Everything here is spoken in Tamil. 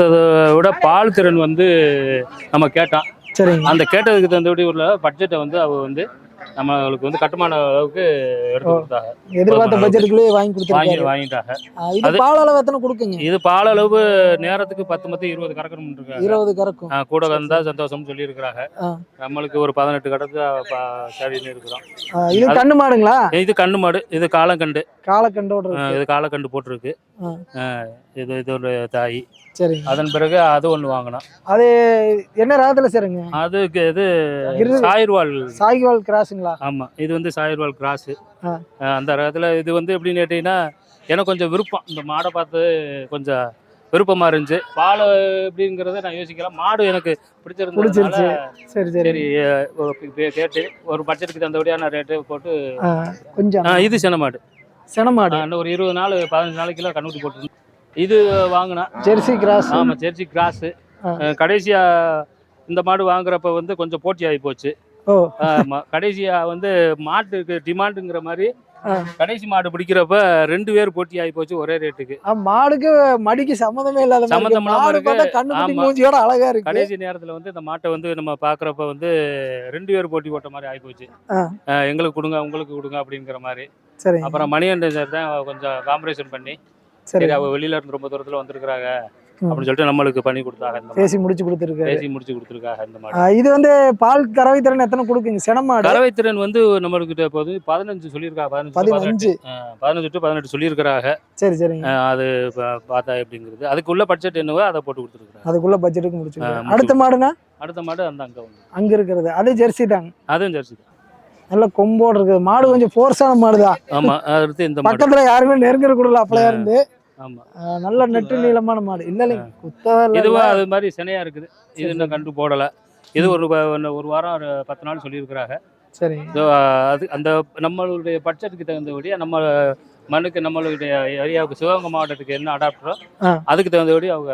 அதை விட பால் திறன் வந்து நம்ம கேட்டோம். சரிங்க. அந்த கேட்டதுக்கு தகுந்தபடி உள்ள பட்ஜெட்டை வந்து அவ வந்து நம்மளுக்கு வந்து கட்டுமான அளவுக்கு எடுத்து கொடுத்தாங்க. எதிர்பார்த்த பட்ஜெட்டுக்குள்ளேயே வாங்கி வாங்கி கொடுத்துருக்காரு. வாங்கிட்டாங்க. இது பால் அளவு எத்தனை கொடுக்குங்க? இது பால் அளவு நேரத்துக்கு பத்து மத்து இருபது கறக்கணும் இருக்காங்க. இருபது கறக்கும். கூட வந்தா சந்தோஷம்னு சொல்லியிருக்கிறாங்க. ஆ. நம்மளுக்கு ஒரு பதினெட்டு கடத்து சரின்னு இருக்கிறோம். இது கண்ணு மாடுங்களா? இது கண்ணு மாடு இது காலக்கண்டு. காலக்கண்டோட இது காலக்கண்டு போட்டிருக்கு. இது இது ஒரு தாய். சரிங்க. அதன் பிறகு அது ஒன்று வாங்கினோம். அது என்ன ராகத்துல சேருங்க? அதுக்கு இது. சாயிர்வால் சாகிவால் கிராஸுங்களா? ஆமாம் இது வந்து சாயிர்வால் கிராஸு. அந்த ரகத்தில் இது வந்து எப்படின்னு கேட்டிங்கன்னா எனக்கு கொஞ்சம் விருப்பம். இந்த மாடை பார்த்து கொஞ்சம் விருப்பமாக இருந்துச்சு. பால் எப்படிங்கிறத நான் யோசிக்கல. மாடு எனக்கு பிடிச்சிருந்ததுனால பிடிச்சிருச்சு. சரி சரி. சரி கேட்டு ஒரு பட்ஜெட்டுக்கு தகுந்தபடியான ரேட்டு போட்டு கொஞ்சம். இது சின மாடு. செனமாடு. இன்னும் ஒரு இருபது நாள் பதினஞ்சு நாளைக்குலாம் கண்ணுக்குட்டி போட்டுருந்தோம் இது வாங்கினா ஜெர்சி கிராஸ். ஆமாம் ஜெர்சி கிராஸு. கடைசியாக இந்த மாடு வாங்குறப்ப வந்து கொஞ்சம் போட்டி ஆகி போச்சு. கடைசியா வந்து மாட்டுக்கு டிமாண்டுங்கிற மாதிரி. கடைசி மாடு பிடிக்கிறப்ப ரெண்டு பேர் போட்டி ஆகி போச்சு ஒரே ரேட்டுக்கு மாடுக்கு மடிக்கு சம்மந்தமே இல்லாத. சம்மந்தம். மூஞ்சியோட அழகா இருக்கு கடைசி நேரத்துல வந்து இந்த மாட்டை வந்து நம்ம பாக்குறப்ப வந்து ரெண்டு பேர் போட்டி போட்ட மாதிரி ஆகி போச்சு. எங்களுக்கு கொடுங்க உங்களுக்கு கொடுங்க அப்படிங்கிற மாதிரி சரி அப்புறம் மணிகண்டன் சார் தான் கொஞ்சம் காம்பரேஷன் பண்ணி சரி அவ வெளியில இருந்து ரொம்ப தூரத்துல வந்திருக்காங்க ம். அப்படின்னு சொல்லிட்டு நம்மளுக்கு பண்ணி கொடுத்தாங்க. பேசி முடிச்சு கொடுத்துருக்காரு. பேசி முடிச்சு கொடுத்துருக்காங்க இந்த ஆ, இது வந்து பால் கறவை திறன் எத்தனை கொடுக்குங்க? செனமாடு? கறவை திறன் வந்து நம்மளுக்கு இப்போ வந்து பதினஞ்சு சொல்லியிருக்காங்க. பதினஞ்சு பதினஞ்சு. பதினஞ்சு டு பதினெட்டு சொல்லியிருக்கிறாங்க. சரி அஹ் அது பார்த்தா எப்படிங்கிறது. அதுக்குள்ள பட்ஜெட் என்னவோ அதை போட்டு கொடுத்துருக்குறாங்க. அதுக்குள்ள பட்ஜெட்டுக்கு முடிச்சு அடுத்த மாடுனா? அடுத்த மாடு அந்த அங்கே அங்க இருக்கிறது. அது ஜெர்சி தாங்க. அதுவும் ஜெர்சி தான். நல்ல கொம்போடு இருக்குது. மாடு கொஞ்சம் ஃபோர்ஸான மாடு தான் ஆமா அடுத்து இந்த பக்கத்துல யாருமே நெருங்கிற கூடல அப்பளையா இருந்து. நல்ல நெட்டு நீளமான மாடு. இல்ல. இல்லைங்க இதுவா அது மாதிரி சினையா இருக்குது. இது இன்னும் கண்டு போடல. இது ஒரு ஒரு வாரம் ஒரு பத்து நாள் சொல்லியிருக்கிறாங்க. So, அது அந்த நம்மளுடைய பட்ஜெட்டுக்கு தகுந்தபடி நம்ம மண்ணுக்கு நம்மளுடைய ஏரியாவுக்கு சிவகங்கை மாவட்டத்துக்கு என்ன அடாப்டரோ. அதுக்கு தகுந்தபடி அவங்க